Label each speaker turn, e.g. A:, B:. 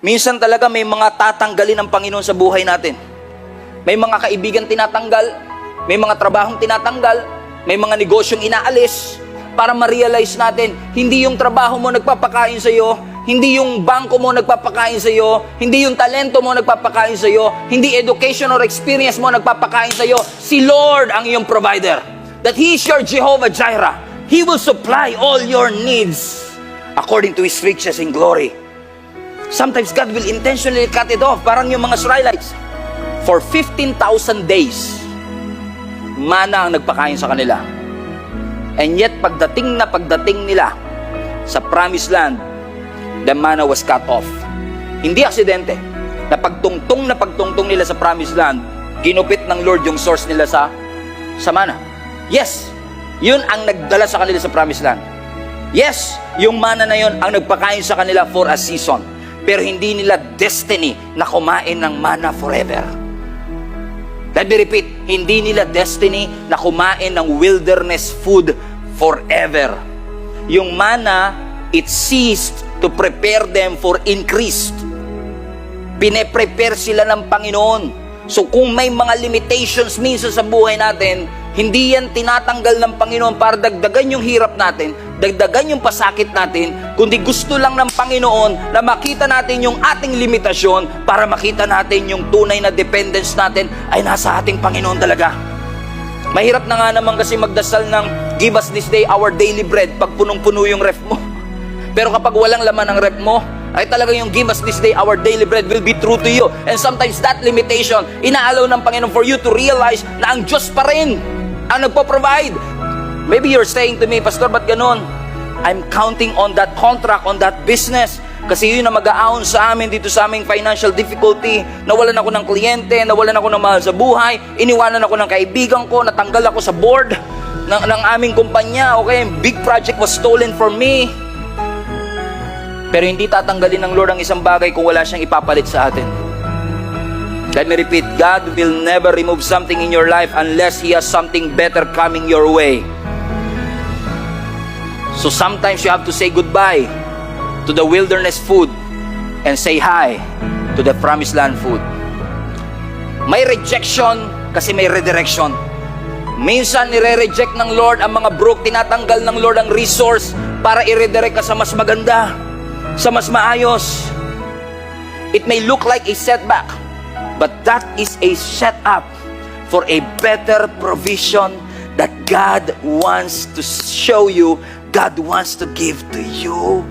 A: Minsan talaga may mga tatanggalin ng Panginoon sa buhay natin. May mga kaibigan tinatanggal, may mga trabahong tinatanggal, may mga negosyong inaalis para ma-realize natin, hindi yung trabaho mo nagpapakain sa iyo, hindi yung bangko mo nagpapakain sa iyo, hindi yung talento mo nagpapakain sa iyo, hindi education or experience mo nagpapakain sa iyo. Si Lord ang iyong provider. That He is your Jehovah Jireh. He will supply all your needs according to His riches in glory. Sometimes God will intentionally cut it off, parang yung mga Israelites. For 15,000 days, mana ang nagpakain sa kanila. And yet, pagdating na pagdating nila sa promised land, the manna was cut off. Hindi aksidente. Na pagtungtong na pagtungtong nila sa promised land, ginupit ng Lord yung source nila sa, sa mana. Yes, yun ang nagdala sa kanila sa promised land. Yes, yung mana na yun ang nagpakain sa kanila for a season. Pero hindi nila destiny na kumain ng mana forever. Let me repeat, hindi nila destiny na kumain ng wilderness food forever. Yung mana, it ceased to prepare them for increased. Pine-prepare sila ng Panginoon. So kung may mga limitations minsan sa buhay natin, hindi yan tinatanggal ng Panginoon para dagdagan yung hirap natin, dagdagan yung pasakit natin, kundi gusto lang ng Panginoon na makita natin yung ating limitasyon para makita natin yung tunay na dependence natin ay nasa ating Panginoon talaga. Mahirap na nga naman kasi magdasal ng give us this day our daily bread pag punong-puno yung ref mo. Pero kapag walang laman ng rep mo, ay talagang yung give us this day our daily bread will be true to you. And sometimes that limitation, inaalaw ng Panginoon for you to realize na ang Diyos pa rin ang nagpo-provide. Maybe you're saying to me, Pastor, ba't ganun? I'm counting on that contract, on that business. Kasi yun na mag-aahon sa amin dito sa aming financial difficulty. Nawalan ako ng kliyente, nawalan ako ng mahal sa buhay, iniwanan ako ng kaibigan ko, natanggal ako sa board ng, ng aming kumpanya. Okay, big project was stolen from me. Pero hindi tatanggalin ng Lord ang isang bagay kung wala siyang ipapalit sa atin. Let me repeat, God will never remove something in your life unless He has something better coming your way. So sometimes you have to say goodbye to the wilderness food and say hi to the promised land food. May rejection kasi may redirection. Minsan nire-reject ng Lord ang mga broke, tinatanggal ng Lord ang resource para i-redirect ka sa mas maganda, sa mas maayos. It may look like a setback, but that is a setup for a better provision that God wants to show you, God wants to give to you.